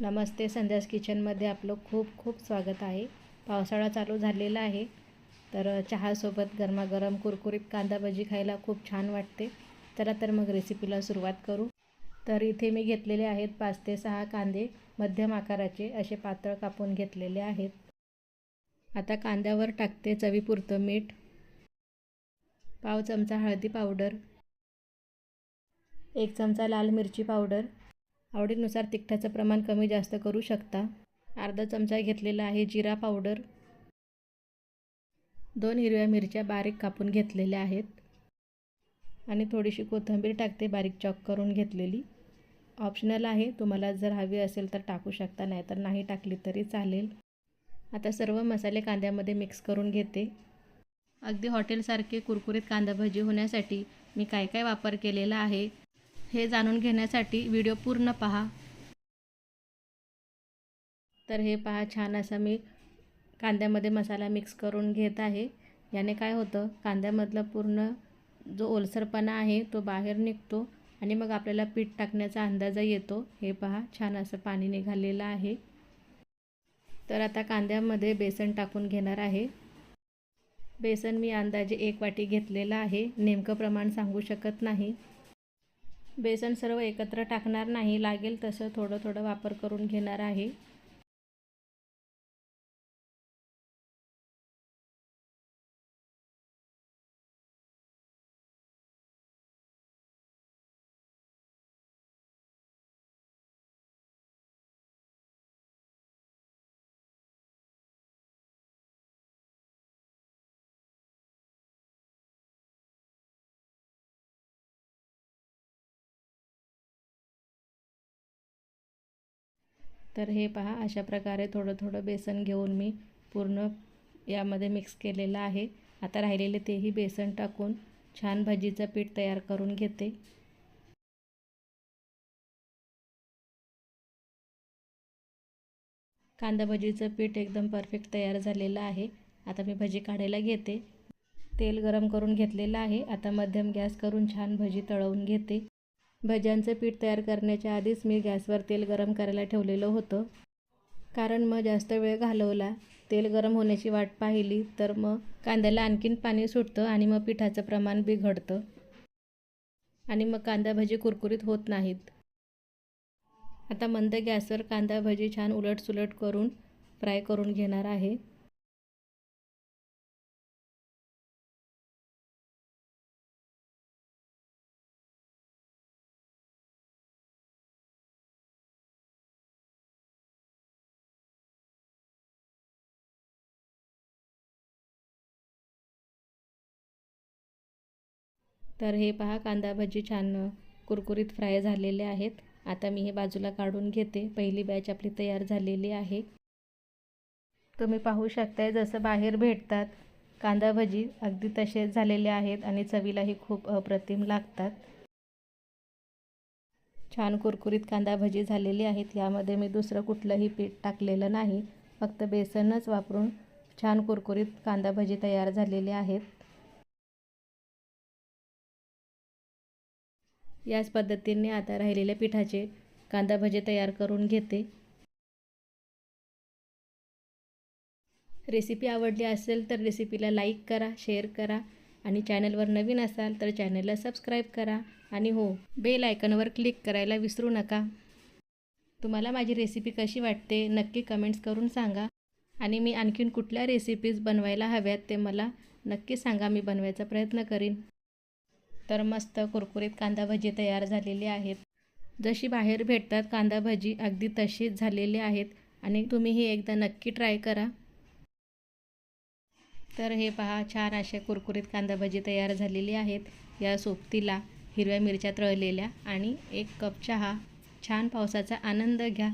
नमस्ते संध्यास किचनमध्ये आपलं खूप खूप स्वागत आहे. पावसाळा चालू झालेला आहे तर चहासोबत गरमागरम कुरकुरीत कांदा भजी खायला खूप छान वाटते. चला तर मग रेसिपीला सुरुवात करू. तर इथे मी घेतलेले आहेत पाच ते सहा कांदे मध्यम आकाराचे असे पातळ कापून घेतलेले आहेत. आता कांद्यावर टाकते चवीपुरतं मीठ पाव चमचा हळदी पावडर एक चमचा लाल मिरची पावडर आवडीनुसार तिखटाचं प्रमाण कमी जास्त करू शकता. अर्धा चमचा घेतलेला आहे जिरा पावडर. दोन हिरव्या मिरच्या बारीक कापून घेतलेल्या आहेत. आणि थोडीशी कोथिंबीर टाकते बारीक चॉक करून घेतलेली. ऑप्शनल आहे तुम्हाला जर हवी असेल तर टाकू शकता नाही तर नाही टाकली तरी चालेल. आता सर्व मसाले कांद्यामध्ये मिक्स करून घेते. अगदी हॉटेलसारखे कुरकुरीत कांदा भजी होण्यासाठी मी काय काय वापर केलेला आहे हे जाणून घेण्यासाठी व्हिडिओ पूर्ण पहा. तर हे पहा छान असा मी कांद्यामध्ये मसाला मिक्स करून घेत आहे. याने काय होतं कांद्यामधला पूर्ण जो ओलसरपणा आहे तो बाहेर निघतो आणि मग आपल्याला पीठ टाकण्याचा अंदाज येतो. हे पहा छान असं पाणी निघालेलं आहे. तर आता कांद्यामध्ये बेसन टाकून घेणार आहे. बेसन मी अंदाजे एक वाटी घेतलेलं आहे. नेमकं प्रमाण सांगू शकत नाही. बेसन सर्व एकत्र टाकणार नाही लागेल तसं थोडं थोडं वापर करून घेणार आहे. तर हे पहा अशा प्रकारे थोडं थोडं बेसन घेऊन मी पूर्ण यामध्ये मिक्स केलेलं आहे. आता राहिलेले तेही बेसन टाकून छान भजीचं पीठ तयार करून घेते. कांदा भजीचं पीठ एकदम परफेक्ट तयार झालेलं आहे. आता मी भजी काढायला घेते. तेल गरम करून घेतलेलं आहे. आता मध्यम गॅस करून छान भजी तळवून घेते. भज्यांचं पीठ तयार करण्याच्या आधीच मी गॅसवर तेल गरम करायला ठेवलेलं होतं. कारण मग जास्त वेळ घालवला तेल गरम होण्याची वाट पाहिली तर मग कांद्याला आणखीन पाणी सुटतं आणि मग पिठाचं प्रमाण बिघडतं. आणि मग कांदा भजी कुरकुरीत होत नाहीत. आता मंद गॅसवर कांदा भजी छान उलटसुलट करून फ्राय करून घेणार आहे. तर हे पहा कांदा भजी छान कुरकुरीत फ्राय झालेले आहेत. आता मी हे बाजूला काढून घेते. पहिली बॅच आपली तयार झालेली आहे. तुम्ही पाहू शकताय जसं बाहेर भेटतात कांदा भजी अगदी तसेच झालेले आहेत आणि चवीलाही खूप अप्रतिम लागतात. छान कुरकुरीत कांदा भजी झालेली आहेत. यामध्ये मी दुसरं कुठलंही पीठ टाकलेलं नाही. फक्त बेसनच वापरून छान कुरकुरीत कांदा भजी तयार झालेले आहेत. याच पद्धतीने आता राहिलेल्या पिठाचे कांदा भजे तयार करून घेते. रेसिपी आवडली असेल तर रेसिपीला लाईक करा शेअर करा आणि चॅनलवर नवीन असाल तर चॅनलला सबस्क्राईब करा आणि हो बेल आयकनवर क्लिक करायला विसरू नका. तुम्हाला माझी रेसिपी कशी वाटते नक्की कमेंट्स करून सांगा आणि मी आणखीन कुठल्या रेसिपीज बनवायला हव्यात ते मला नक्की सांगा मी बनवायचा प्रयत्न करीन. तर मस्त कुरकुरीत कांदा भजी तयार झालेली आहेत. जशी बाहेर भेटतात कांदा भजी अगदी तशीच झालेली आहेत आणि तुम्हीही एकदा नक्की ट्राय करा. तर हे पहा छान अशा कुरकुरीत कांदा भजी तयार झालेली आहेत. या सोबतीला हिरव्या मिरच्या तळलेल्या आणि एक कप चहा. छान पावसाचा आनंद घ्या.